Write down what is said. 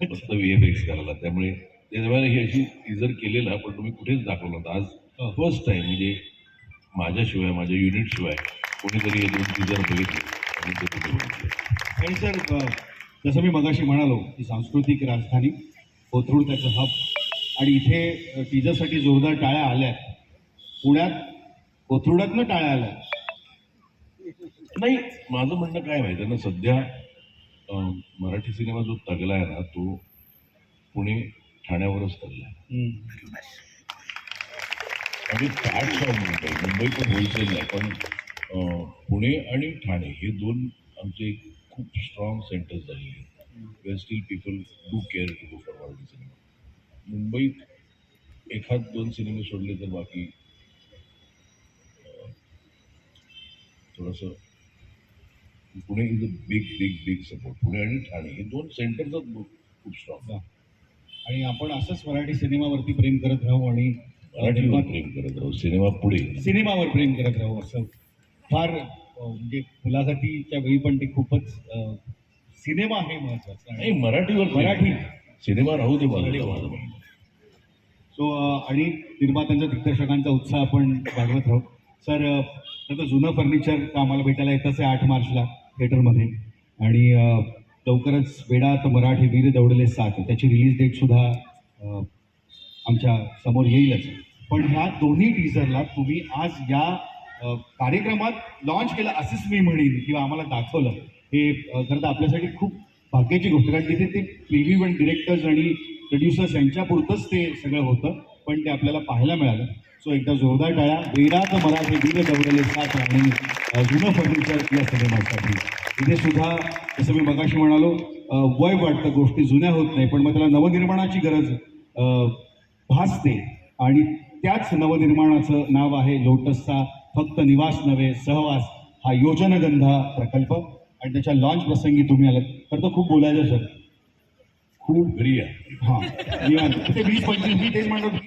मस्त व्हीएफएक्स करायला. त्यामुळे त्याच्यामुळे ही अशी टीजर केलेला पण तुम्ही कुठेच दाखवलं होतं आज हो. फर्स्ट टाइम म्हणजे माझ्याशिवाय माझ्या युनिटशिवाय कोणीतरी हे दोन टीजर बघितले. आणि ते तुम्ही बघितले. आणि सर जसं मी मगाशी म्हणालो की सांस्कृतिक राजधानी कोथरूड त्याचं हब आणि इथे टीजरसाठी जोरदार टाळ्या आल्या. पुण्यात कोथरूडातनं टाळ्या आल्या. नाही माझं म्हणणं काय माहिती ना? सध्या मराठी सिनेमा जो तगला आहे ना तो पुणे ठाण्यावरच तगला आणि फॅक्ट ऑफ मुंबई मुंबई पण होलसेल आहे पण पुणे आणि ठाणे हे दोन आमचे खूप स्ट्रॉंग सेंटर्स झालेले आहेत. Where still people do care to go for Marathi cinema मुंबईत एखाद दोन सिनेमे सोडले तर बाकी थोडंसं Pune is a big big big support Pune आणि ठाणे हे दोन सेंटर्सच खूप स्ट्रॉंग आणि आपण असंच मराठी सिनेमावरती प्रेम करत राहू आणि मराठीवर प्रेम करत राहू. सिनेमा पुढे. सिनेमावर प्रेम करत राहू असं. फार म्हणजे मुलासाठीच्या वेळी पण ते खूपच सिनेमा हे महत्वाचं नाही मराठीवर. मराठी. सिनेमा राहू दे बाजूला. सो आणि निर्मात्यांचा दिग्दर्शकांचा उत्साह आपण वाढवत राहू. सर आता जुनं फर्निचर आम्हाला भेटायला येतच आहे आठ मार्चला. थिएटरमध्ये. आणि लवकरच वेडात मराठी वीर दौडले साथ. त्याची रिलीज डेट सुद्धा आमच्यासमोर येईलच. पण ह्या दोन्ही टीझरला तुम्ही आज या कार्यक्रमात लॉन्च केलं असंच मी म्हणेन किंवा आम्हाला दाखवलं. हे खरं तर आपल्यासाठी खूप भाग्याची गोष्ट. कारण तिथे ते प्रिव्ह्यू आणि डिरेक्टर्स आणि प्रोड्युसर्स यांच्यापुरतंच ते सगळं होतं. पण ते आपल्याला पाहायला मिळालं. सो एकदा जोरदार टाळ्या. वेदात मराठी वीर दौडले साथ आणि जुनं फर्निचर या सिनेमासाठी. इथे सुद्धा जसं मी मगाशी म्हणालो वय वाटतं गोष्टी जुन्या होत नाही पण मग त्याला नवनिर्माणाची गरज भासते. आणि त्याच नवनिर्माणाचं नाव आहे लोटसचा फक्त निवास नव्हे सहवास हा योजनगंधा प्रकल्प. आणि त्याच्या लॉन्च प्रसंगी तुम्ही आलात तर तो खूप बोलायचं सर. खूप घरी या. हां. ते वीस पंचवीस मी तेच म्हणतो